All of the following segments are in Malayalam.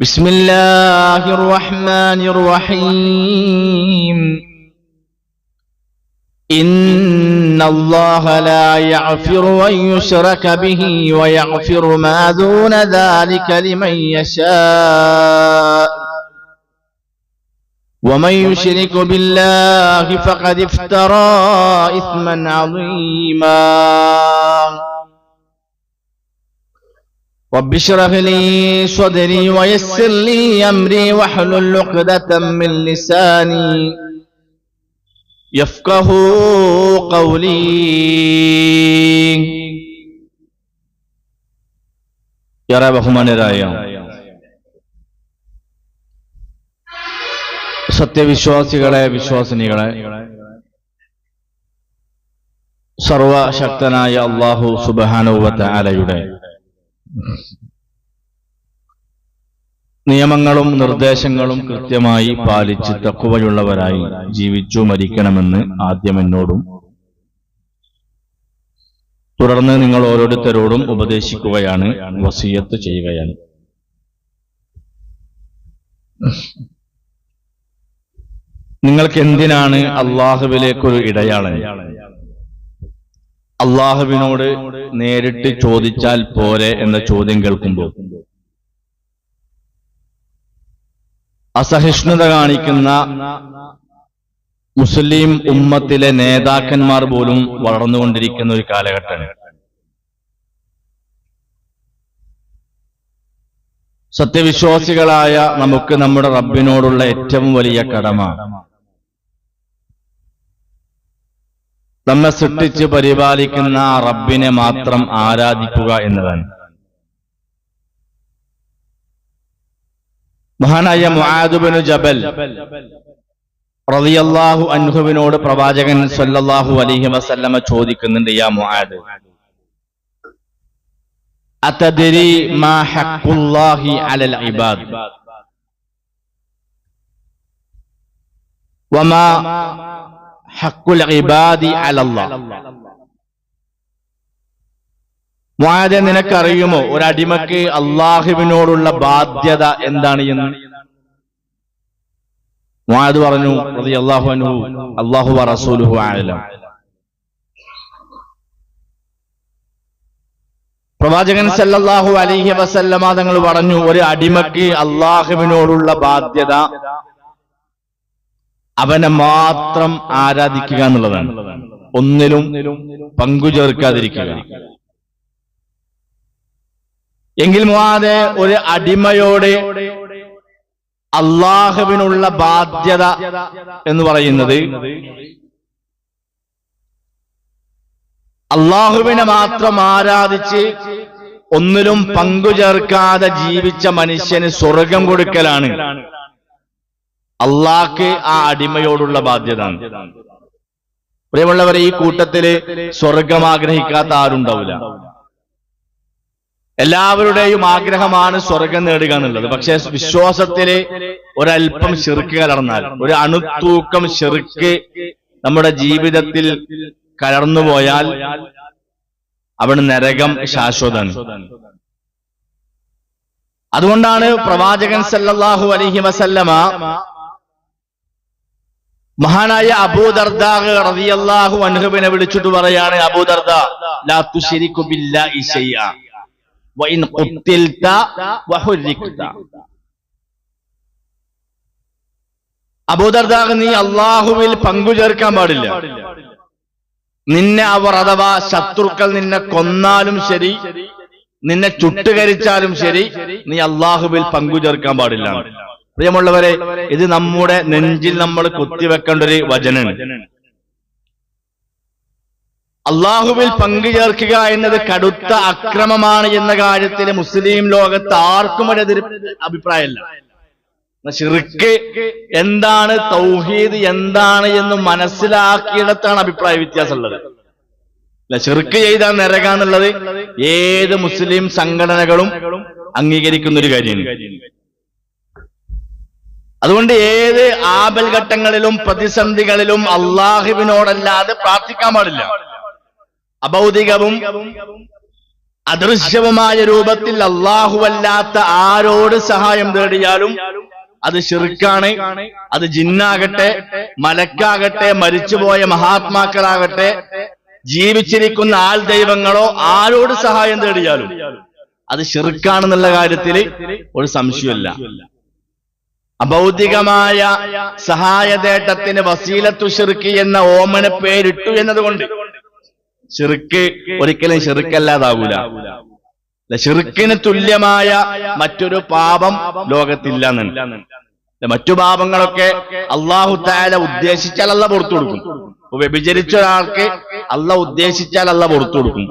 بسم الله الرحمن الرحيم. إن الله لا يغفر أن يشرك به ويغفر ما دون ذلك لمن يشاء. ومن يشرك بالله فقد افترى إثما عظيما. رب اشرح لي صدري ويسر لي امري واحلل عقدة من لساني يفقه قولي ഏറെ ബഹുമാനരായ സത്യവിശ്വാസികളെ വിശ്വാസിനികളെ സർവശക്തനായ അള്ളാഹു സുബാനുവത്ത ആലയുടെ നിയമങ്ങളും നിർദ്ദേശങ്ങളും കൃത്യമായി പാലിച്ച് തക്കുവയുള്ളവരായി ജീവിച്ചു മരിക്കണമെന്ന് ആദ്യം എന്നോടും തുടർന്ന് നിങ്ങൾ ഓരോരുത്തരോടും ഉപദേശിക്കുകയാണ് വസീയത്ത് ചെയ്യുകയാണ്. നിങ്ങൾക്ക് എന്തിനാണ് അള്ളാഹുവിലേക്കൊരു ഇടയാളൻ? അള്ളാഹുവിനോട് നേരിട്ട് ചോദിച്ചാൽ പോരെ എന്ന ചോദ്യം കേൾക്കുമ്പോൾ അസഹിഷ്ണുത കാണിക്കുന്ന മുസ്ലിം ഉമ്മത്തിലെ നേതാക്കന്മാർ പോലും വളർന്നുകൊണ്ടിരിക്കുന്ന ഒരു കാലഘട്ടമാണ് സത്യവിശ്വാസികളായ നമുക്ക് നമ്മുടെ റബ്ബിനോടുള്ള ഏറ്റവും വലിയ കടമ. നമ്മെ സൃഷ്ടിച്ച് പരിപാലിക്കുന്ന റബ്ബിനെ മാത്രം ആരാധിക്കുക എന്നതാണ് മഹാനായ മുഹാദുബനു ജബൽ റളിയല്ലാഹു അൻഹുവിനോട് പ്രവാചകൻ സല്ലല്ലാഹു അലൈഹി വസല്ലമ ചോദിക്കുന്നുണ്ട് യാ മുആദ് അതദരി മാ ഹഖുല്ലാഹി അലൽ ഇബാദ്? വമാ മുആദ നിനക്കറിയുമോ? ഒരു അടിമക്ക് അള്ളാഹുവിനോടുള്ള ബാധ്യത എന്താണ് എന്ന്? മുആദ് പറഞ്ഞു റളിയല്ലാഹു അൻഹു പ്രവാചകൻ സല്ലല്ലാഹു അലൈഹി വസല്ലമ തങ്ങൾ പറഞ്ഞു ഒരു അടിമക്ക് അള്ളാഹുവിനോടുള്ള ബാധ്യത അവനെ മാത്രം ആരാധിക്കുക എന്നുള്ളതാണ്. ഒന്നിലും പങ്കു ചേർക്കാതിരിക്കുക എങ്കിൽ മുവാതെ ഒരു അടിമയോടെ അള്ളാഹുവിനുള്ള ബാധ്യത എന്ന് പറയുന്നത് അള്ളാഹുവിനെ മാത്രം ആരാധിച്ച് ഒന്നിലും പങ്കു ചേർക്കാതെ ജീവിച്ച മനുഷ്യന് സ്വർഗം കൊടുക്കലാണ്. അള്ളാഹ്ക്ക് ആ അടിമയോടുള്ള ബാധ്യത പ്രിയമുള്ളവരെ ഈ കൂട്ടത്തിൽ സ്വർഗം ആഗ്രഹിക്കാത്ത ആരുണ്ടാവില്ല. എല്ലാവരുടെയും ആഗ്രഹമാണ് സ്വർഗം നേടുക എന്നുള്ളത്. പക്ഷെ വിശ്വാസത്തിൽ ഒരല്പം ചെറുക്ക് കലർന്നാൽ ഒരു അണുത്തൂക്കം ചെറുക്ക് നമ്മുടെ ജീവിതത്തിൽ കലർന്നു പോയാൽ അവിടെ നരകം ശാശ്വതാണ് അതുകൊണ്ടാണ് പ്രവാചകൻ സല്ലാഹു അലഹി വസല്ലമ മഹാനായ അബൂദർദാഹ് അൻഹുവിനെ വിളിച്ചിട്ട് പറയാണ് ലാ ബില്ലാഹി ശൈഅ അബൂദർദാഹ് നീ അള്ളാഹുവിൽ പങ്കു ചേർക്കാൻ പാടില്ല. നിന്നെ അവർ അഥവാ ശത്രുക്കൾ നിന്നെ കൊന്നാലും ശരി നിന്നെ ചുട്ടുകരിച്ചാലും ശരി നീ അള്ളാഹുവിൽ പങ്കു ചേർക്കാൻ പാടില്ല. പ്രിയമുള്ളവരെ ഇത് നമ്മുടെ നെഞ്ചിൽ നമ്മൾ കുത്തിവെക്കേണ്ട ഒരു വചനാണ് അള്ളാഹുവിൽ പങ്കു ചേർക്കുക എന്നത് കടുത്ത അക്രമമാണ് എന്ന കാര്യത്തിൽ മുസ്ലിം ലോകത്ത് ആർക്കും ഒരു അഭിപ്രായമല്ല. ഷിർക്ക് എന്താണ് തൗഹീദ് എന്താണ് എന്ന് മനസ്സിലാക്കിയിടത്താണ് അഭിപ്രായ വ്യത്യാസമുള്ളത്. അല്ല ഷിർക്ക് ചെയ്താൽ നിരകാന്നുള്ളത് ഏത് മുസ്ലിം സംഘടനകളും അംഗീകരിക്കുന്ന ഒരു കാര്യമാണ്. അതുകൊണ്ട് ഏത് ആപൽഘട്ടങ്ങളിലും പ്രതിസന്ധികളിലും അള്ളാഹുവിനോടല്ലാതെ പ്രാർത്ഥിക്കാൻ പാടില്ല. അഭൗതികവും അദൃശ്യവുമായ രൂപത്തിൽ അള്ളാഹുവല്ലാത്ത ആരോട് സഹായം തേടിയാലും അത് ഷിർക്കാണ് അത് ജിന്നാകട്ടെ മലക്കാകട്ടെ മരിച്ചുപോയ മഹാത്മാക്കളാകട്ടെ ജീവിച്ചിരിക്കുന്ന ആൾ ദൈവങ്ങളോ ആരോട് സഹായം തേടിയാലും അത് ഷിർക്കാണെന്നുള്ള കാര്യത്തിൽ ഒരു സംശയമല്ല അഭൗതികമായ സഹായതേട്ടത്തിന് വസീലത്തു ഷിർക്ക് എന്ന ഓമന പേരിട്ടു എന്നതുകൊണ്ട് ഷിർക്ക് ഒരിക്കലും ഷിർക്കല്ലാതാവൂല ഷിർക്കിന് തുല്യമായ മറ്റൊരു പാപം ലോകത്തില്ല മറ്റു പാപങ്ങളൊക്കെ അള്ളാഹു താല ഉദ്ദേശിച്ചാൽ അല്ല പുറത്തു കൊടുക്കും. വ്യഭിചരിച്ച ഒരാൾക്ക് അല്ല ഉദ്ദേശിച്ചാൽ അല്ല പുറത്തു കൊടുക്കും.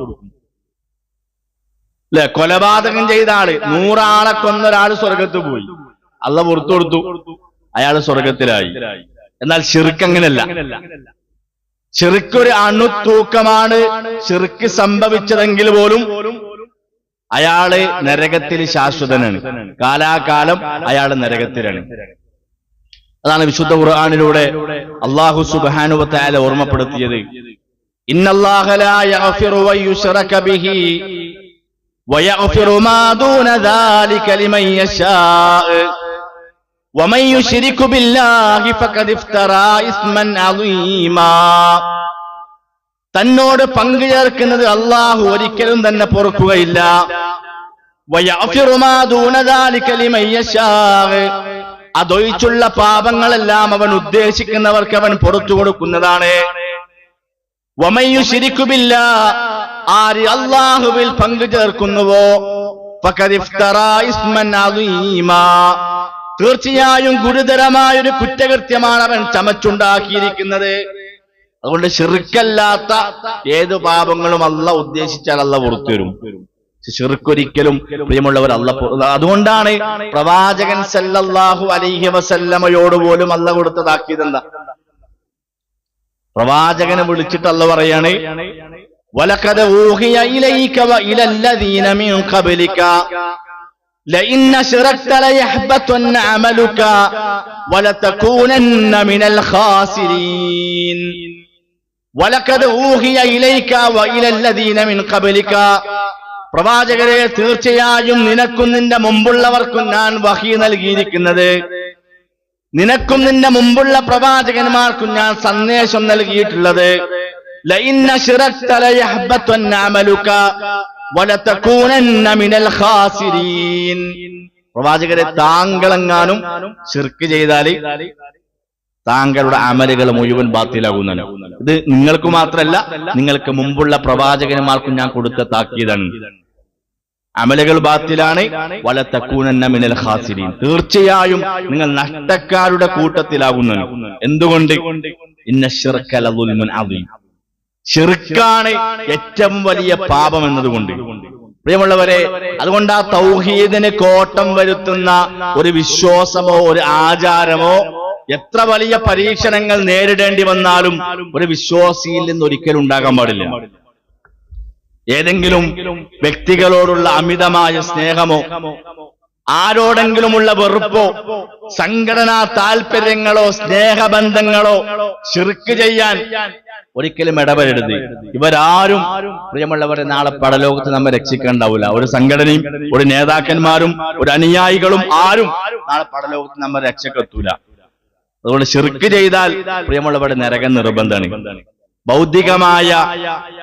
അല്ലെ കൊലപാതകം ചെയ്ത ആൾ നൂറാളെ കൊന്നൊരാൾ സ്വർഗത്ത് പോയി. അല്ല പുറത്തു കൊടുത്തു. അയാൾ സ്വർഗത്തിലായി. എന്നാൽ ചെറുക്ക് അങ്ങനല്ല ചെറുക്കൊരു അണുത്തൂക്കമാണ് ചെറുക്ക് സംഭവിച്ചതെങ്കിൽ പോലും അയാൾ നരകത്തിൽ ശാശ്വതനാണ്. കാലാകാലം അയാൾ നരകത്തിലാണ്. അതാണ് വിശുദ്ധ ഖുർആാനിലൂടെ അള്ളാഹു സുബാനുവത്തായ ഓർമ്മപ്പെടുത്തിയത്. ഇന്നല്ലാഹ തന്നോട് പങ്കു ചേർക്കുന്നത് അള്ളാഹു ഒരിക്കലും തന്നെ പൊറുക്കുകയില്ല. അതൊഴിച്ചുള്ള പാപങ്ങളെല്ലാം അവൻ ഉദ്ദേശിക്കുന്നവർക്ക് അവൻ പുറത്തു കൊടുക്കുന്നതാണ്. ശിരിക്കുമില്ല ആര് അള്ളാഹുവിൽ പങ്കു ചേർക്കുന്നുവോ തീർച്ചയായും ഗുരുതരമായൊരു കുറ്റകൃത്യമാണ് അവൻ ചമച്ചുണ്ടാക്കിയിരിക്കുന്നത്. അതുകൊണ്ട് ചെറുക്കല്ലാത്ത ഏത് പാപങ്ങളും അല്ല ഉദ്ദേശിച്ചാൽ അല്ല പുറത്തു വരും. ഷിർക്കൊരിക്കലും പ്രിയമുള്ളവർ അല്ല അതുകൊണ്ടാണ് പ്രവാചകൻ സല്ലല്ലാഹു അലൈഹി വസല്ലമയോട് പോലും അല്ല കൊടുത്തതാക്കിയതെന്താ പ്രവാചകനെ വിളിച്ചിട്ട് പറയാണ് വലക്കത ഊഹിയ ഇലൈക വ ഇലല്ലദീന മിൻ ഖബലിക. لئن أشركت ليحبطن عملك ولتكونن من الخاسرين ولقد أوحي إليك وإلى الذين من قبلك പ്രവാചകരെ തീർച്ചയായും നിനക്കും നിന്റെ മുമ്പുള്ളവർക്കും ഞാൻ വഹി നൽകിയിരിക്കുന്നത് നിനക്കും നിന്റെ മുമ്പുള്ള പ്രവാചകന്മാർക്കും ഞാൻ സന്ദേശം നൽകിയിട്ടുള്ളത് ലഇൻ പ്രവാചകരെ താങ്കളെങ്ങാനും ശിർക്ക് ചെയ്താൽ താങ്കളുടെ അമലുകൾ മുഴുവൻ ബാത്തിലാകുന്നതാണ് ഇത് നിങ്ങൾക്ക് മാത്രമല്ല നിങ്ങൾക്ക് മുമ്പുള്ള പ്രവാചകന്മാർക്കും ഞാൻ കൊടുത്ത താക്കീതാണ്. അമലുകൾ ബാത്തിലാണ് വലത്തക്കൂനന്ന മിനൽ തീർച്ചയായും നിങ്ങൾ നഷ്ടക്കാരുടെ കൂട്ടത്തിലാകുന്നു എന്തുകൊണ്ട്? ഇന്ന ശിർക്കല ദുൽമുൻ ഷിർക്കാണ് ഏറ്റവും വലിയ പാപം എന്നതുകൊണ്ട്. പ്രിയമുള്ളവരെ അതുകൊണ്ട് ആ തൗഹീദിന് കോട്ടം വരുത്തുന്ന ഒരു വിശ്വാസമോ ഒരു ആചാരമോ എത്ര വലിയ പരീക്ഷണങ്ങൾ നേരിടേണ്ടി വന്നാലും ഒരു വിശ്വാസിയിൽ നിന്ന് ഒരിക്കലും ഉണ്ടാകാൻ പാടില്ല. ഏതെങ്കിലും വ്യക്തികളോടുള്ള അമിതമായ സ്നേഹമോ ആരോടെങ്കിലുമുള്ള വെറുപ്പോ സംഘടനാ താൽപര്യങ്ങളോ സ്നേഹബന്ധങ്ങളോ ചെറുക്ക് ചെയ്യാൻ ഒരിക്കലും ഇടപെടരുത്. ഇവരാരും പ്രിയമുള്ളവരെ നാളെ പടലോകത്ത് നമ്മെ രക്ഷിക്കേണ്ടാവില്ല ഒരു സംഘടനയും ഒരു നേതാക്കന്മാരും ഒരു അനുയായികളും ആരും നാളെ പടലോകത്ത് നമ്മെ രക്ഷക്കെത്തൂല. അതുകൊണ്ട് ശിർക്ക് ചെയ്താൽ പ്രിയമുള്ളവരുടെ നരകം നിർബന്ധമാണ്. ഭൗതികമായ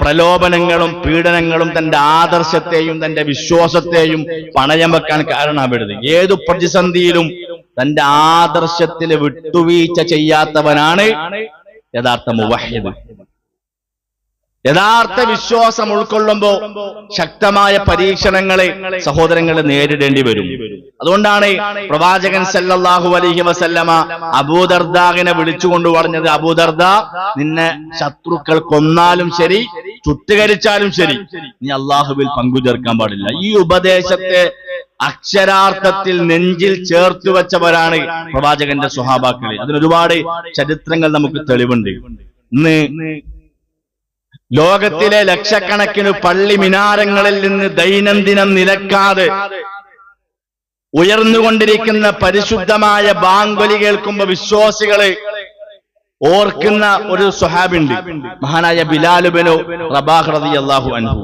പ്രലോഭനങ്ങളും പീഡനങ്ങളും തന്റെ ആദർശത്തെയും തന്റെ വിശ്വാസത്തെയും പണയം വെക്കാൻ കാരണമാവരുത്. ഏതു പ്രതിസന്ധിയിലും തന്റെ ആദർശത്തിൽ വിട്ടുവീഴ്ച ചെയ്യാത്തവനാണ് യഥാർത്ഥ മുവഹിദ് യഥാർത്ഥ വിശ്വാസം ഉൾക്കൊള്ളുമ്പോൾ ശക്തമായ പരീക്ഷണങ്ങളെ സഹോദരങ്ങളെ നേരിടേണ്ടി വരും. അതുകൊണ്ടാണ് പ്രവാചകൻ സല്ലല്ലാഹു അലൈഹി വസല്ലമ അബൂദർദാഹിനെ വിളിച്ചുകൊണ്ട് പറഞ്ഞത് അബൂദർദ നിന്നെ ശത്രുക്കൾ കൊന്നാലും ശരി ചുട്ടുകരിച്ചാലും ശരി നീ അള്ളാഹുവിൽ പങ്കുചേർക്കാൻ പാടില്ല. ഈ ഉപദേശത്തെ അക്ഷരാർത്ഥത്തിൽ നെഞ്ചിൽ ചേർത്തു വെച്ചവരാണ് പ്രവാചകന്റെ സ്വഹാബാക്കളെ. അതിനൊരുപാട് ചരിത്രങ്ങൾ നമുക്ക് തെളിവുണ്ട്. ലോകത്തിലെ ലക്ഷക്കണക്കിന് പള്ളി മിനാരങ്ങളിൽ നിന്ന് ദൈനംദിനം നിലക്കാതെ ഉയർന്നുകൊണ്ടിരിക്കുന്ന പരിശുദ്ധമായ ബാങ്കൊലി കേൾക്കുമ്പോ വിശ്വാസികളെ ഓർക്കുന്ന ഒരു സ്വഹാബിണ്ട്. മഹാനായ ബിലാലുബനു റബാഹ് അള്ളാഹു അൻഹു.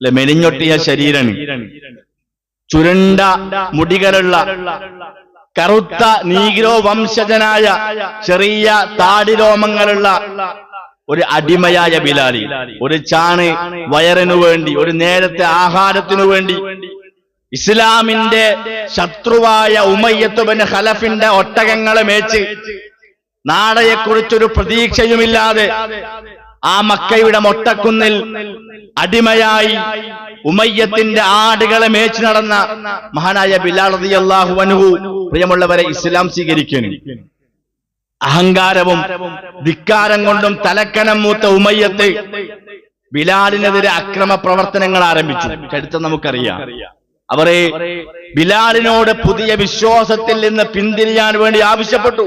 അല്ലെ മെലിഞ്ഞൊട്ടിയ ശരീരന്. ചുരുണ്ട മുടികളുള്ള കറുത്ത നീഗ്രോ വംശജനായ ചെറിയ താടിരോമങ്ങളുള്ള ഒരു അടിമയായ ബിലാലി ഒരു ചാണ് വയറിനു വേണ്ടി ഒരു നേരത്തെ ആഹാരത്തിനു വേണ്ടി. ഇസ്ലാമിന്റെ ശത്രുവായ ഉമയ്യത്തുബന് ഹലഫിന്റെ ഒട്ടകങ്ങളെ മേച്ച് നാടയെക്കുറിച്ചൊരു പ്രതീക്ഷയുമില്ലാതെ ആ മക്കയുടെ മൊട്ടക്കുന്നിൽ അടിമയായി ഉമയ്യത്തിന്റെ ആടുകളെ മേച്ച് നടന്ന മഹാനായ ബിലാൽ റളിയല്ലാഹു അൻഹു. പ്രിയമുള്ളവരെ ഇസ്ലാം സ്വീകരിക്കുന്നു. അഹങ്കാരവും ധിക്കാരം കൊണ്ടും തലക്കനം മൂത്ത ഉമയ്യത്ത് ബിലാലിനെതിരെ അക്രമ പ്രവർത്തനങ്ങൾ ആരംഭിച്ചു. ചരിത്രം നമുക്കറിയാം. അവരെ ബിലാലിനോട് പുതിയ വിശ്വാസത്തിൽ നിന്ന് പിന്തിരിയാൻ വേണ്ടി ആവശ്യപ്പെട്ടു.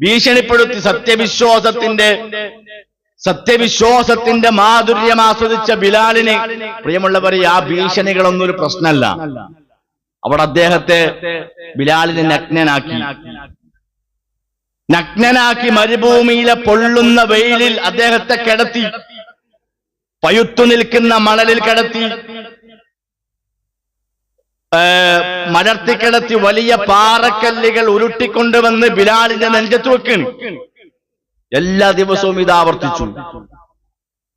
ഭീഷണിപ്പെടുത്തി സത്യവിശ്വാസത്തിന്റെ സത്യവിശ്വാസത്തിന്റെ മാധുര്യം ആസ്വദിച്ച ബിലാലിന് പ്രിയമുള്ളവരെ ആ ഭീഷണികളൊന്നും ഒരു പ്രശ്നമല്ല. അവിടെ അദ്ദേഹത്തെ ബിലാലിനെ നഗ്നനാക്കി. നഗ്നനാക്കി മരുഭൂമിയിലെ പൊള്ളുന്ന വെയിലിൽ അദ്ദേഹത്തെ കിടത്തി. പയുത്തു നിൽക്കുന്ന മണലിൽ കിടത്തി. മലർത്തിക്കിടത്തി വലിയ പാറക്കല്ലുകൾ ഉരുട്ടിക്കൊണ്ടുവന്ന് ബിലാലിന്റെ നെഞ്ചത്ത് വെക്കണ്. എല്ലാ ദിവസവും ഇത് ആവർത്തിച്ചു.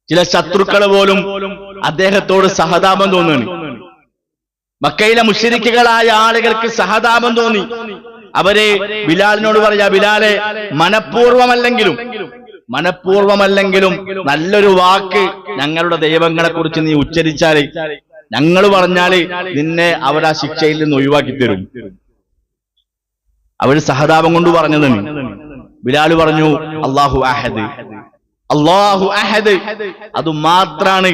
ചില ശത്രുക്കൾ പോലും അദ്ദേഹത്തോട് സഹതാപം തോന്നുന്നു മക്കയിലെ മുഷരിക്കുകളായ ആളുകൾക്ക് സഹതാപം തോന്നി. അവരെ ബിലാലിനോട് പറഞ്ഞ ബിലാലെ മനഃപൂർവമല്ലെങ്കിലും മനഃപൂർവമല്ലെങ്കിലും നല്ലൊരു വാക്ക് ഞങ്ങളുടെ ദൈവങ്ങളെ കുറിച്ച് നീ ഉച്ചരിച്ചാൽ ഞങ്ങൾ പറഞ്ഞാൽ നിന്നെ അവരാ ശിക്ഷയിൽ നിന്ന് ഒഴിവാക്കി തരും. അവർ സഹതാപം കൊണ്ട് പറഞ്ഞതാണ് ബിലാൽ പറഞ്ഞു അള്ളാഹു അഹദ്. അള്ളാഹു അഹദ്. അത് മാത്രാണ്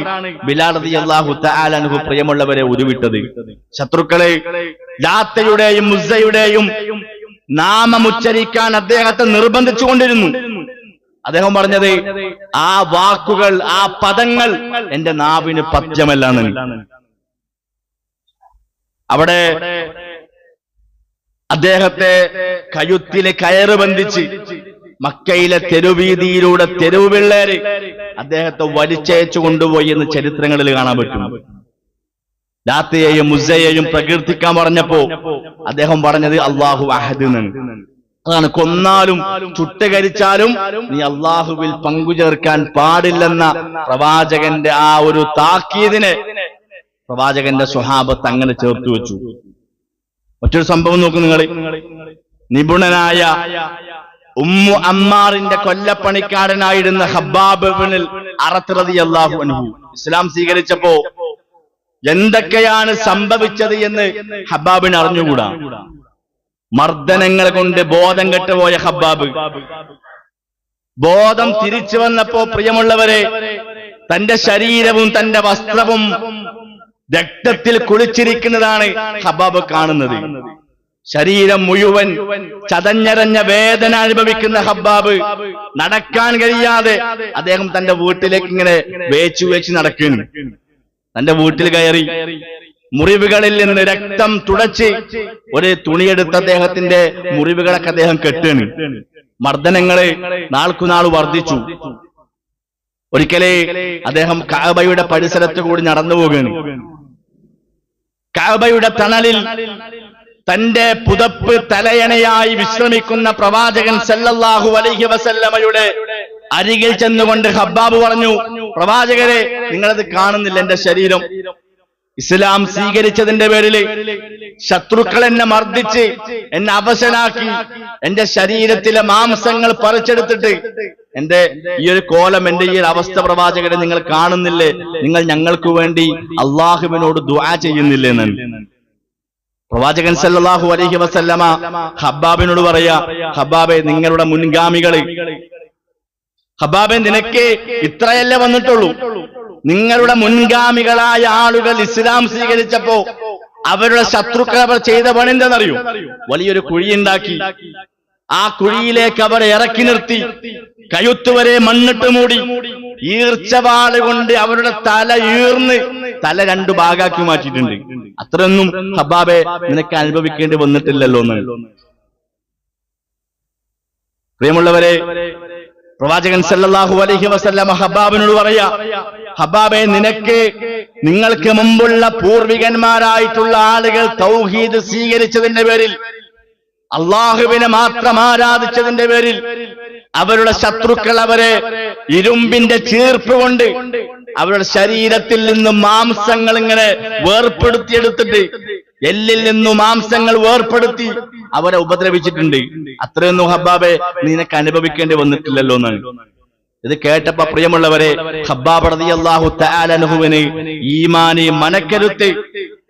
ബിലാൽ റതി അള്ളാഹു തആലൻഹു പ്രിയമുള്ളവരെ ഉരുവിട്ടത്. ശത്രുക്കളെ ലാത്തയുടെയും മുസയുടെയും നാമമുച്ചരിക്കാൻ അദ്ദേഹത്തെ നിർബന്ധിച്ചുകൊണ്ടിരുന്നു. അദ്ദേഹം പറഞ്ഞത് ആ വാക്കുകൾ ആ പദങ്ങൾ എന്റെ നാവിന് പദ്യമല്ല അവിടെ അദ്ദേഹത്തെ കയുത്തിലെ കയറ് ബന്ധിച്ച് മക്കയിലെ തെരുവീതിയിലൂടെ തെരുവ് പിള്ളേര് അദ്ദേഹത്തെ വലിച്ചയച്ചു കൊണ്ടുപോയി എന്ന് ചരിത്രങ്ങളിൽ കാണാൻ പറ്റും. ലാത്തയെയും മുസയെയും പ്രകീർത്തിക്കാൻ പറഞ്ഞപ്പോ അദ്ദേഹം പറഞ്ഞത് അള്ളാഹു അഹദ് അതാണ് കൊന്നാലും ചുട്ടുകരിച്ചാലും നീ അള്ളാഹുവിൽ പങ്കുചേർക്കാൻ പാടില്ലെന്ന പ്രവാചകന്റെ ആ ഒരു താക്കീതിനെ പ്രവാചകന്റെ സ്വഹാബത്ത് അങ്ങനെ ചേർത്ത് വെച്ചു. മറ്റൊരു സംഭവം നോക്കൂ നിങ്ങൾ നിപുണനായ ഉമ്മു അമ്മാറിന്റെ കൊല്ലപ്പണിക്കാരനായിരുന്ന ഹബ്ബാബിൽ അറത്തിറതി അള്ളാഹു അനുഭവം ഇസ്ലാം സ്വീകരിച്ചപ്പോ എന്തൊക്കെയാണ് സംഭവിച്ചത് എന്ന് ഹബ്ബാബിന് അറിഞ്ഞുകൂടാ? മർദ്ദനങ്ങൾ കൊണ്ട് ബോധം കെട്ടുപോയ ഹബ്ബാബ് ബോധം തിരിച്ചു വന്നപ്പോ പ്രിയമുള്ളവരെ തന്റെ ശരീരവും തന്റെ വസ്ത്രവും രക്തത്തിൽ കുളിച്ചിരിക്കുന്നതാണ് ഹബാബ് കാണുന്നത്. ശരീരം മുഴുവൻ ചതഞ്ഞരഞ്ഞ വേദന അനുഭവിക്കുന്ന ഹബ്ബാബ് നടക്കാൻ കഴിയാതെ അദ്ദേഹം തന്റെ വീട്ടിലേക്ക് ഇങ്ങനെ വേച്ചു വേച്ച് നടക്കുന്നു. തന്റെ വീട്ടിൽ കയറി മുറിവുകളിൽ നിന്ന് രക്തം തുടച്ച് ഒരു തുണിയെടുത്ത് അദ്ദേഹത്തിന്റെ മുറിവുകളൊക്കെ അദ്ദേഹം കെട്ടാണ് മർദ്ദനങ്ങൾ നാൾക്കുനാൾ വർദ്ധിച്ചു. ഒരിക്കലേ അദ്ദേഹം കാബയുടെ പരിസരത്ത് കൂടി നടന്നു പോകുകയാണ് കാബയുടെ തണലിൽ തന്റെ പുതപ്പ് തലയണയായി വിശ്രമിക്കുന്ന പ്രവാചകൻ സല്ലല്ലാഹു അലൈഹി വസല്ലമയുടെ അരികിൽ ചെന്നുകൊണ്ട് ഹബ്ബാബ് പറഞ്ഞു പ്രവാചകരെ നിങ്ങളത് കാണുന്നില്ല എന്റെ ശരീരം. ഇസ്ലാം സ്വീകരിച്ചതിന്റെ പേരിൽ ശത്രുക്കൾ എന്നെ മർദ്ദിച്ച് എന്നെ അവശനാക്കി എന്റെ ശരീരത്തിലെ മാംസങ്ങൾ പറിച്ചെടുത്തിട്ട് എന്റെ ഈ ഒരു കോലം എന്റെ ഈ ഒരു അവസ്ഥ പ്രവാചകരെ നിങ്ങൾ കാണുന്നില്ലേ? നിങ്ങൾ ഞങ്ങൾക്ക് വേണ്ടി അള്ളാഹുവിനോട് ദുആ ചെയ്യുന്നില്ലേ പ്രവാചകൻ സല്ലല്ലാഹു അലൈഹി വസല്ലമ ഹബ്ബാബിനോട് പറയാ ഹബ്ബാബെ നിങ്ങളുടെ മുൻഗാമികൾ ഹബ്ബാബെ നിനക്ക് ഇത്രയല്ലേ വന്നിട്ടുള്ളൂ? നിങ്ങളുടെ മുൻഗാമികളായ ആളുകൾ ഇസ്ലാം സ്വീകരിച്ചപ്പോ അവരുടെ ശത്രുക്കൾ അവർ ചെയ്ത പണി എന്താണെന്നറിയോ? വലിയൊരു കുഴിയുണ്ടാക്കി ആ കുഴിയിലേക്ക് അവരെ ഇറക്കി നിർത്തി. കയുത്തുവരെ മണ്ണിട്ട് മൂടി. ഈർച്ചവാൾ കൊണ്ട് അവരുടെ തല ഈർന്ന് തല രണ്ടു ഭാഗാക്കി മാറ്റിയിട്ടുണ്ട്. അത്രയൊന്നും ഹബാബെ നിനക്ക് അനുഭവിക്കേണ്ടി വന്നിട്ടില്ലല്ലോ എന്ന്. പ്രിയമുള്ളവരെ പ്രവാചകൻ സല്ലല്ലാഹു അലൈഹി വസല്ലമ ഹബ്ബാബിനോട് പറയാ ഹബ്ബാബെ നിനക്ക് നിങ്ങൾക്ക് മുമ്പുള്ള പൂർവികന്മാരായിട്ടുള്ള ആളുകൾ തൗഹീദ് സ്വീകരിച്ചതിന്റെ പേരിൽ അള്ളാഹുവിനെ മാത്രം ആരാധിച്ചതിന്റെ പേരിൽ അവരുടെ ശത്രുക്കൾ അവരെ ഇരുമ്പിന്റെ ചീർപ്പ് കൊണ്ട് അവരുടെ ശരീരത്തിൽ നിന്ന് മാംസങ്ങൾ ഇങ്ങനെ വേർപ്പെടുത്തിയെടുത്തിട്ട് എല്ലിൽ നിന്നും മാംസങ്ങൾ വേർപ്പെടുത്തി അവരെ ഉപദ്രവിച്ചിട്ടുണ്ട്. അത്രയൊന്നും ഹബ്ബാബെ നിനക്ക് അനുഭവിക്കേണ്ടി വന്നിട്ടില്ലല്ലോ എന്നാണ് ഇത് കേട്ടപ്പോ പ്രിയമുള്ളവരെ ഹബ്ബാബ് റളിയല്ലാഹു തആലനുഹുവിന് ഈമാനി മനക്കരുത്ത്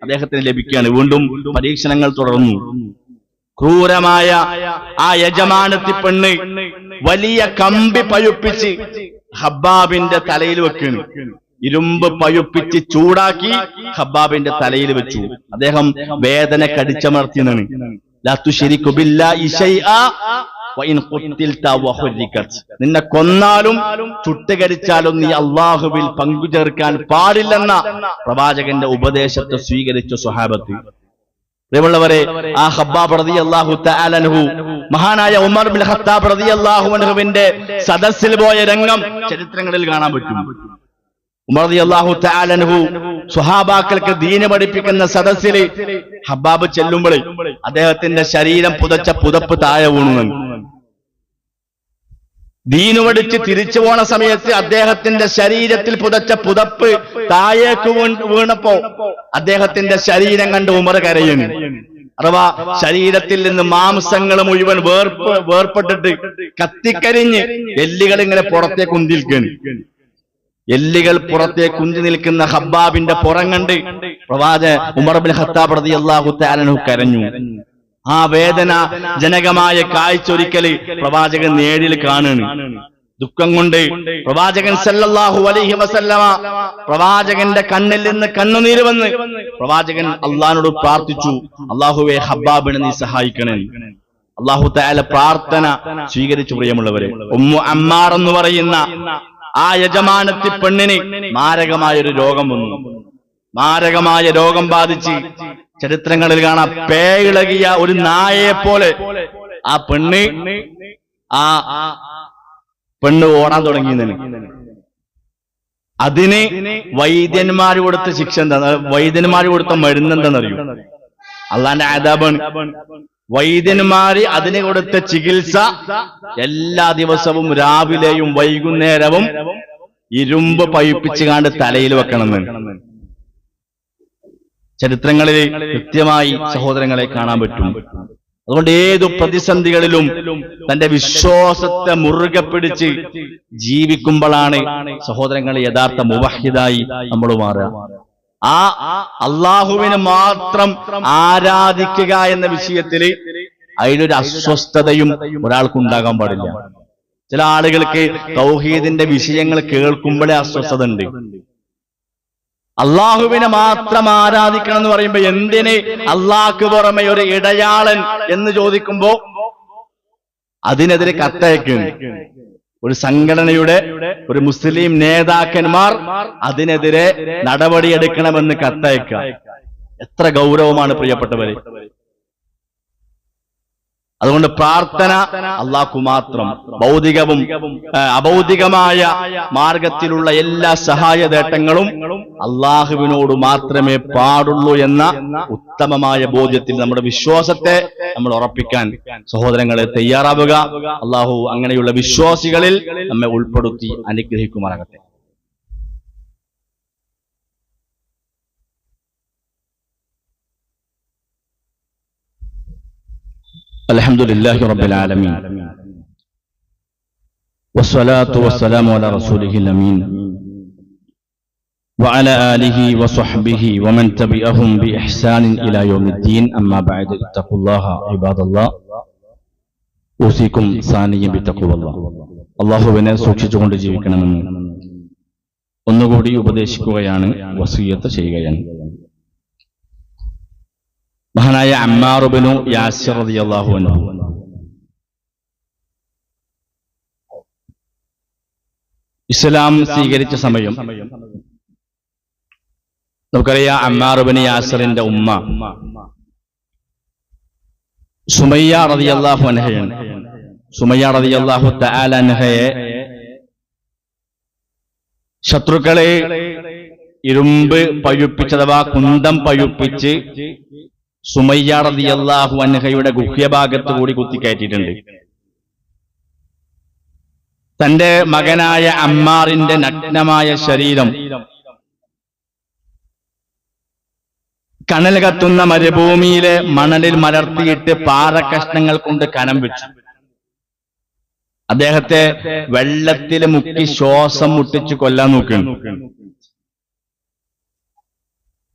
അദ്ദേഹത്തിന് ലഭിക്കുകയാണ്. വീണ്ടും പരീക്ഷണങ്ങൾ തുടർന്നു. ക്രൂരമായ ആ യജമാനത്തി പെണ്ണ് വലിയ കമ്പി പഴുപ്പിച്ച് ഹബ്ബാബിന്റെ തലയിൽ വെക്കുന്നു ഇരുമ്പ് പഴുപ്പിച്ച് ചൂടാക്കി ഹബ്ബാബിന്റെ തലയിൽ വെച്ചു. അദ്ദേഹം വേദന കടിച്ചമർത്തിയെന്നാണ്. നിന്നെ കൊന്നാലും ചുട്ടുകരിച്ചാലും നീ അള്ളാഹുവിൽ പങ്കുചേർക്കാൻ പാടില്ലെന്ന പ്രവാചകന്റെ ഉപദേശത്തെ സ്വീകരിച്ച സ്വഹാബത്ത്. പ്രിയമുള്ളവരെ ആ ഹബ്ബാബ് അള്ളാഹു തആലൻഹു മഹാനായ ഉമർ ബിൻ ഖത്താബ് റളിയല്ലാഹു അൻഹുവിന്റെ സദസ്സിൽ പോയ രംഗം ചരിത്രങ്ങളിൽ കാണാൻ പറ്റും. ഉമർ റളിയല്ലാഹു സുഹാബാക്കൾക്ക് ദീന് പഠിപ്പിക്കുന്ന സദസ്സിൽ ഹബ്ബാബ് ചെല്ലുമ്പോൾ അദ്ദേഹത്തിന്റെ ശരീരം പുതച്ച പുതപ്പ് താഴെ വീണു ദീനു പഠിച്ച് തിരിച്ചു പോണ സമയത്ത് അദ്ദേഹത്തിന്റെ ശരീരത്തിൽ പുതച്ച പുതപ്പ് താഴേക്ക് വീണ് വീണപ്പോ അദ്ദേഹത്തിന്റെ ശരീരം കണ്ട് ഉമർ കരയുന്നു. അഥവാ ശരീരത്തിൽ നിന്ന് മാംസങ്ങൾ മുഴുവൻ വേർപ്പ് വേർപ്പെട്ടിട്ട് കത്തിക്കരിഞ്ഞ് എല്ലുകൾ ഇങ്ങനെ പുറത്തേക്ക് ഉന്തിൽക്കുന്നു എല്ലുകൾ പുറത്തെ കുഞ്ചു നിൽക്കുന്ന ഹബ്ബാബിന്റെ പുറങ്ങണ്ട്. പ്രവാച ഉമർബിൻ ഹത്താബ് ഖത്താബ് റളിയല്ലാഹു തആലഹു കരഞ്ഞു. ആ വേദന ജനകമായ കാഴ്ചൊരിക്കൽ പ്രവാചകൻ നേരിൽ കാണുന്നു ദുഃഖം കൊണ്ട് പ്രവാചകൻ സല്ലല്ലാഹു അലൈഹി വസല്ലമ പ്രവാചകന്റെ കണ്ണിൽ നിന്ന് കണ്ണുനീര് വന്ന് പ്രവാചകൻ അള്ളഹാനോട് പ്രാർത്ഥിച്ചു. അള്ളാഹുവെ ഹബ്ബാബിനെ നീ സഹായിക്കണേ. അള്ളാഹു താല പ്രാർത്ഥന സ്വീകരിച്ചു പ്രിയമുള്ളവരെ. ഉമ്മു അമ്മാർ എന്ന് പറയുന്ന ആ യജമാനത്തി പെണ്ണിന് മാരകമായൊരു രോഗം വന്നു. മാരകമായ രോഗം ബാധിച്ച് ചരിത്രങ്ങളിൽ കാണാം. പേയിളകിയ ഒരു നായയെ പോലെ ആ പെണ്ണ് ആ പെണ്ണ് ഓടാൻ തുടങ്ങിയതിന്. അതിന് വൈദ്യന്മാർ കൊടുത്ത ശിക്ഷ എന്താ? വൈദ്യന്മാർ കൊടുത്ത മരുന്ന് എന്താണെന്നറിയോ? അള്ളാന്റെ ആദാബാണ്. വൈദ്യന്മാര് അതിനെ കൊടുത്ത ചികിത്സ എല്ലാ ദിവസവും രാവിലെയും വൈകുന്നേരവും ഇരുമ്പ് പഴിപ്പിച്ച് കാണ്ട് തലയിൽ വെക്കണമെന്ന്. ചരിത്രങ്ങളിൽ കൃത്യമായി സഹോദരങ്ങളെ കാണാൻ പറ്റും. അതുകൊണ്ട് ഏതു പ്രതിസന്ധികളിലും തന്റെ വിശ്വാസത്തെ മുറുകെ പിടിച്ച് ജീവിക്കുമ്പോഴാണ് സഹോദരങ്ങൾ യഥാർത്ഥ മുവഹിദായി നമ്മൾ മാറുക. ആ അള്ളാഹുവിനെ മാത്രം ആരാധിക്കുക എന്ന വിഷയത്തിൽ അതിലൊരു അസ്വസ്ഥതയും ഒരാൾക്ക് ഉണ്ടാകാൻ പാടില്ല. ചില ആളുകൾക്ക് തൗഹീദിന്റെ വിഷയങ്ങൾ കേൾക്കുമ്പോഴേ അസ്വസ്ഥത ഉണ്ട്. അള്ളാഹുവിനെ മാത്രം ആരാധിക്കണം എന്ന് പറയുമ്പോ എന്തിന് അള്ളാഹ്ക്ക് പുറമെ ഒരു ഇടയാളൻ എന്ന് ചോദിക്കുമ്പോ അതിനെതിരെ കത്തയക്കുന്നു ഒരു സംഘടനയുടെ ഒരു മുസ്ലിം നേതാക്കന്മാർ അതിനെതിരെ നടപടിയെടുക്കണമെന്ന് കത്തയക്കുക. എത്ര ഗൗരവമാണ് പ്രിയപ്പെട്ടവരെ. അതുകൊണ്ട് പ്രാർത്ഥന അള്ളാഹു മാത്രം. ഭൗതികവും അഭൗതികമായ മാർഗത്തിലുള്ള എല്ലാ സഹായ നേട്ടങ്ങളും അള്ളാഹുവിനോട് മാത്രമേ പാടുള്ളൂ എന്ന ഉത്തമമായ ബോധ്യത്തിൽ നമ്മുടെ വിശ്വാസത്തെ നമ്മൾ ഉറപ്പിക്കാൻ സഹോദരങ്ങളെ തയ്യാറാവുക. അള്ളാഹു അങ്ങനെയുള്ള വിശ്വാസികളിൽ നമ്മെ ഉൾപ്പെടുത്തി അനുഗ്രഹിക്കുമാറാകട്ടെ. الحمد لله رب العالمين والصلاة والسلام على رسوله الأمين وعلى آله وصحبه ومن تبعهم بإحسان إلى يوم الدين أما بعد اتقوا الله عباد الله ഊസിക്കും സാനിയും ബിത്തക്കുവല്ല അള്ളാഹുവിനെ സൂക്ഷിച്ചുകൊണ്ട് ജീവിക്കണമെന്ന് ഒന്നുകൂടി ഉപദേശിക്കുകയാണ് വസീയത്ത് ചെയ്യുകയാണ് മഹാനായ അമ്മാറുബിനു യാസിർ അൻഹു. ഇസ്ലാം സ്വീകരിച്ച സമയം. നമുക്കറിയാം അമ്മാറുബിന് യാസിറിന്റെ ഉമ്മ. സുമയ്യ റളിയല്ലാഹു അൻഹയാണ് സുമയ്യ തആല അൻഹയെ ശത്രുക്കളെ ഇരുമ്പ് പഴുപ്പിച്ച് അഥവാ കുന്തം പഴുപ്പിച്ച് സുമയ്യ റളിയല്ലാഹു അൻഹയുടെ ഗുഹ്യഭാഗത്ത് കൂടി കുത്തിക്കയറ്റിയിട്ടുണ്ട്. തന്റെ മകനായ അമ്മാറിന്റെ നഗ്നമായ ശരീരം കണൽ കത്തുന്ന മരുഭൂമിയിലെ മണലിൽ മലർത്തിയിട്ട് പാറക്കഷ്ണങ്ങൾ കൊണ്ട് കനം വെച്ചു. അദ്ദേഹത്തെ വെള്ളത്തിൽ മുക്കി ശ്വാസം മുട്ടിച്ചു കൊല്ലാൻ നോക്കുന്നു.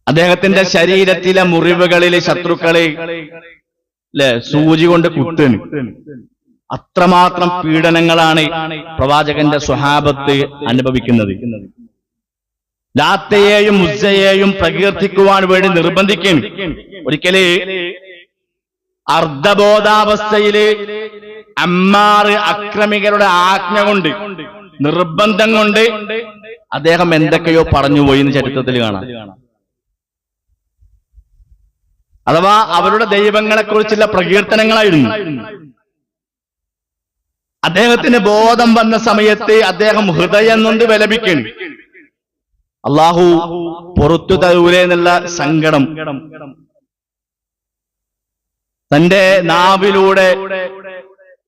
അദ്ദേഹത്തിന്റെ ശരീരത്തിലെ മുറിവുകളിൽ ശത്രുക്കളെ അല്ലെ സൂചി കൊണ്ട് കുത്തുന്നു അത്രമാത്രം പീഡനങ്ങളാണ് പ്രവാചകന്റെ സ്വഹാബത്ത് അനുഭവിക്കുന്നത്. ലാത്തയെയും മുസ്സയെയും പ്രകീർത്തിക്കുവാൻ വേണ്ടി നിർബന്ധിക്കുന്നു ഒരിക്കൽ അർദ്ധബോധാവസ്ഥയിൽ അമ്മാറ് അക്രമികളുടെ ആജ്ഞ കൊണ്ട് നിർബന്ധം കൊണ്ട് അദ്ദേഹം എന്തൊക്കെയോ പറഞ്ഞുപോയി എന്ന് ചരിത്രത്തിൽ കാണാം. അഥവാ അവരുടെ ദൈവങ്ങളെ കുറിച്ചുള്ള പ്രകീർത്തനങ്ങളായിരുന്നു. അദ്ദേഹത്തിന് ബോധം വന്ന സമയത്ത് അദ്ദേഹം ഹൃദയം കൊണ്ട് വിലപിക്കണം. അള്ളാഹു പുറത്തു തരൂലേ എന്നുള്ള സങ്കടം. തന്റെ നാവിലൂടെ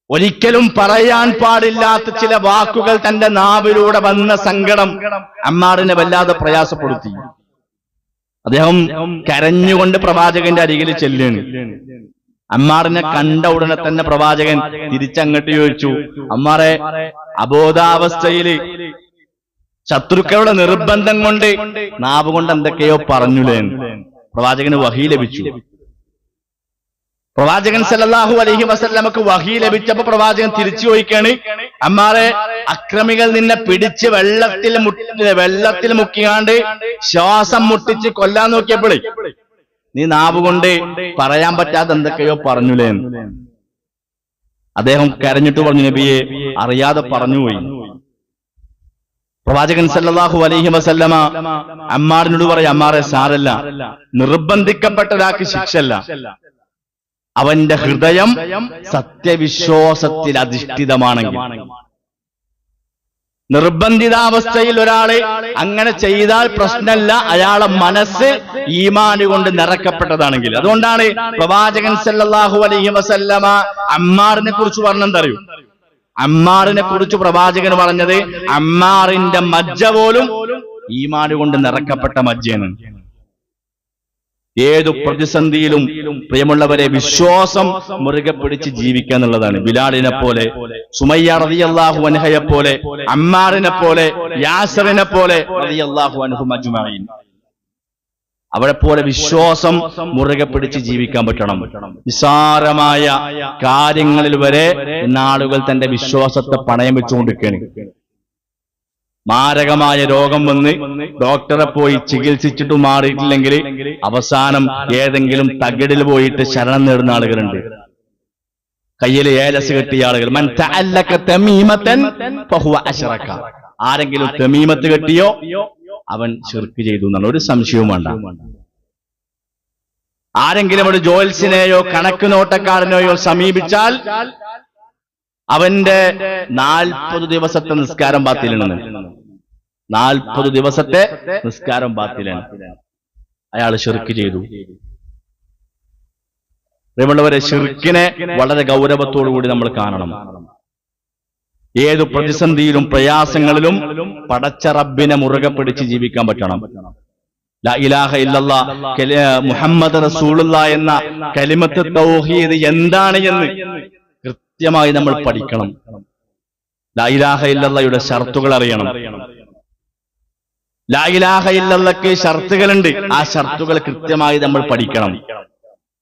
ഒരിക്കലും പറയാൻ പാടില്ലാത്ത ചില വാക്കുകൾ തന്റെ നാവിലൂടെ വന്ന സങ്കടം അമ്മാറിനെ വല്ലാതെ പ്രയാസപ്പെടുത്തി. അദ്ദേഹം കരഞ്ഞുകൊണ്ട് പ്രവാചകന്റെ അരികിൽ ചെല്ലുകയാണ്. അമ്മാറിനെ കണ്ട ഉടനെ തന്നെ പ്രവാചകൻ തിരിച്ചങ്ങട്ട് ചോദിച്ചു അമ്മാറെ അബോധാവസ്ഥയിൽ ശത്രുക്കളുടെ നിർബന്ധം കൊണ്ട് നാവ് കൊണ്ട് എന്തൊക്കെയോ പറഞ്ഞുലേ പ്രവാചകന് വഹി ലഭിച്ചു. പ്രവാചകൻ സല്ലല്ലാഹു അലൈഹി വസല്ലമക്ക് വഹി ലഭിച്ചപ്പോ പ്രവാചകൻ തിരിച്ചു ചോദിക്കാണ് അമ്മാറെ അക്രമികൾ നിന്നെ പിടിച്ച് വെള്ളത്തിൽ വെള്ളത്തിൽ മുക്കിയാണ്ട് ശ്വാസം മുട്ടിച്ച് കൊല്ലാൻ നോക്കിയപ്പോഴേ നീ നാവ് കൊണ്ട് പറയാൻ പറ്റാത്ത എന്തൊക്കെയോ പറഞ്ഞുലേ. അദ്ദേഹം കരഞ്ഞിട്ട് പറഞ്ഞു നബിയെ അറിയാതെ പറഞ്ഞുപോയി പ്രവാചകൻ സല്ലാഹു അലൈഹി വസല്ലമ അമ്മാറിനോട് പറയും അമ്മാറെ സാരല്ല നിർബന്ധിക്കപ്പെട്ട ഒരാൾക്ക് ശിക്ഷല്ല അവന്റെ ഹൃദയം സത്യവിശ്വാസത്തിൽ അധിഷ്ഠിതമാണെങ്കിൽ. നിർബന്ധിതാവസ്ഥയിൽ ഒരാളെ അങ്ങനെ ചെയ്താൽ പ്രശ്നമല്ല. അയാളെ മനസ്സ് ഈമാന് കൊണ്ട് നിറക്കപ്പെട്ടതാണെങ്കിൽ അതുകൊണ്ടാണ് പ്രവാചകൻ സല്ലാഹു അലൈഹി വസല്ലമ അമ്മാറിനെ കുറിച്ച് പറഞ്ഞെന്തറിയൂ അമ്മാറിനെ കുറിച്ച് പ്രവാചകൻ പറഞ്ഞത് അമ്മാറിന്റെ മജ്ജ പോലും ഈമാന് കൊണ്ട് നിറക്കപ്പെട്ട മജ്ജയാണ്. ഏതു പ്രതിസന്ധിയിലും പ്രിയമുള്ളവരെ വിശ്വാസം മുറുകെ പിടിച്ച് ജീവിക്കുക എന്നുള്ളതാണ് ബിലാലിനെ പോലെ സുമയ്യ റളിയല്ലാഹു അൻഹയെ പോലെ അമ്മാറിനെ പോലെ യാസറിനെ പോലെ റളിയല്ലാഹു അൻഹു അജ്മഈൻ. അവരെ പോലെ വിശ്വാസം മുറുകെ പിടിച്ച് ജീവിക്കാൻ പറ്റണം. നിസാരമായ കാര്യങ്ങളിൽ വരെ ഇന്നാളുകൾ തന്റെ വിശ്വാസത്തെ പണയം വെച്ചുകൊണ്ടിരിക്കുകയാണ്. മാരകമായ രോഗം വന്ന് ഡോക്ടറെ പോയി ചികിത്സിച്ചിട്ട് മാറിയിട്ടില്ലെങ്കിൽ അവസാനം ഏതെങ്കിലും തകിടിൽ പോയിട്ട് ശരണം നേടുന്ന ആളുകളുണ്ട്. കയ്യിൽ ഏലസ് കെട്ടിയ ആളുകൾ. മൻ തഅല്ലക തമീമത്തൻ ഫഹുവ അശ്റക. ആരെങ്കിലും തെമീമത്ത് കെട്ടിയോ അവൻ ശിർക്ക് ചെയ്തു എന്നാണ്. ഒരു സംശയവും വേണ്ട. ആരെങ്കിലും ഒരു ജോൽസിനെയോ കണക്ക് നോട്ടക്കാരനെയോ സമീപിച്ചാൽ അവന്റെ നാൽപ്പത് ദിവസത്തെ നിസ്കാരം ബാത്തിലാണ് നാൽപ്പത് ദിവസത്തെ നിസ്കാരം ബാത്തിലാണ്. അയാൾ ഷിർക്ക് ചെയ്തു. പ്രിയമുള്ളവരെ ഷിർക്കിനെ വളരെ ഗൗരവത്തോടു കൂടി നമ്മൾ കാണണം. ഏതു പ്രതിസന്ധിയിലും പ്രയാസങ്ങളിലും പടച്ച റബ്ബിനെ മുറുകെ പിടിച്ച് ജീവിക്കാൻ പറ്റണം. ഇലാഹ ഇല്ലല്ലാ മുഹമ്മദ് റസൂലുള്ള എന്ന കലിമത്ത് തൗഹീദ് എന്താണ് എന്ന് കൃത്യമായി നമ്മൾ പഠിക്കണം. ലൈലാഹ ഇല്ലല്ലയുടെ ഷർത്തുകൾ അറിയണം. ലാ ഇലാഹ ഇല്ലല്ലക്ക് ഷർത്തുകളുണ്ട്. ആ ഷർത്തുകൾ കൃത്യമായി നമ്മൾ പഠിക്കണം.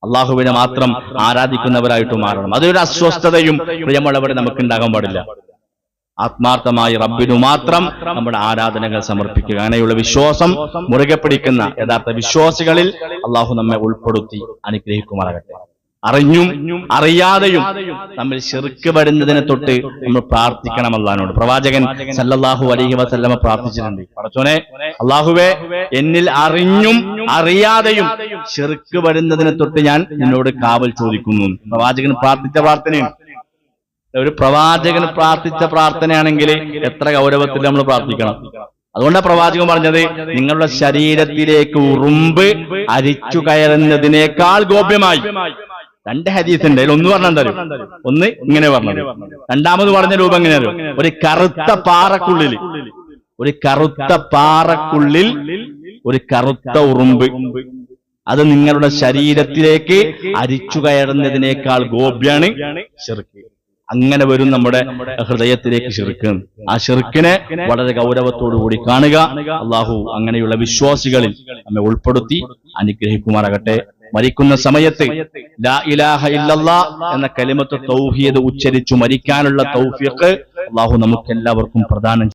അള്ളാഹുവിനെ മാത്രം ആരാധിക്കുന്നവരായിട്ട് മാറണം. അതൊരു അസ്വസ്ഥതയും പ്രിയമുള്ളവരെ നമുക്ക് ഉണ്ടാകാൻ പാടില്ല. ആത്മാർത്ഥമായി റബ്ബിനു മാത്രം നമ്മുടെ ആരാധനകൾ സമർപ്പിക്കുക. അങ്ങനെയുള്ള വിശ്വാസം മുറുകെ പിടിക്കുന്ന യഥാർത്ഥ വിശ്വാസികളിൽ അള്ളാഹു നമ്മെ ഉൾപ്പെടുത്തി അനുഗ്രഹിക്കുമാറാകട്ടെ. അറിഞ്ഞും അറിയാതെയും നമ്മൾ ശിർക്ക് വരുന്നതിനെ തൊട്ട് നമ്മൾ പ്രാർത്ഥിക്കണം അള്ളഹാനോട്. പ്രവാചകൻ സല്ലല്ലാഹു അലൈഹി വസല്ലമ പ്രാർത്ഥിച്ചിട്ടുണ്ട്. പടച്ചോനെ അള്ളാഹുവെ എന്നിൽ അറിഞ്ഞും അറിയാതെയും ശിർക്ക് വരുന്നതിനെ തൊട്ട് ഞാൻ നിന്നോട് കാവൽ ചോദിക്കുന്നു. പ്രവാചകൻ പ്രാർത്ഥിച്ച പ്രാർത്ഥനയാണ്. ഒരു പ്രവാചകൻ പ്രാർത്ഥിച്ച പ്രാർത്ഥനയാണെങ്കിൽ എത്ര ഗൗരവത്തിൽ നമ്മൾ പ്രാർത്ഥിക്കണം? അതുകൊണ്ടാണ് പ്രവാചകൻ പറഞ്ഞത് നിങ്ങളുടെ ശരീരത്തിലേക്ക് ഉറുമ്പ് അരിച്ചു കയറുന്നതിനേക്കാൾ ഗോപ്യമായി. രണ്ട് ഹദീസുണ്ട് അതിൽ ഒന്ന് പറഞ്ഞാൽ ഒന്ന് ഇങ്ങനെ പറഞ്ഞത് രണ്ടാമത് പറഞ്ഞ രൂപം എങ്ങനെ ഒരു കറുത്ത പാറക്കുള്ളിൽ. ഒരു കറുത്ത പാറക്കുള്ളിൽ ഒരു കറുത്ത ഉറുമ്പ്. അത് നിങ്ങളുടെ ശരീരത്തിലേക്ക് അരിച്ചു കയറുന്നതിനേക്കാൾ ഗോപ്യാണ് ചെറുക്ക്. അങ്ങനെ വരും നമ്മുടെ ഹൃദയത്തിലേക്ക് ഷിർക്ക് ആ ഷിർക്കിനെ വളരെ കൂടി കാണുക. അള്ളാഹു അങ്ങനെയുള്ള വിശ്വാസികളിൽ നമ്മെ ഉൾപ്പെടുത്തി അനുഗ്രഹിക്കുമാറാകട്ടെ. മരിക്കുന്ന സമയത്ത് ലാ ഇലാഹ ഇല്ലല്ലാ എന്ന കലിമത്ത് തൗഹീദ് ഉച്ചരിച്ചു മരിക്കാനുള്ള തൗഫീഖ് അള്ളാഹു നമുക്കെല്ലാവർക്കും പ്രദാനം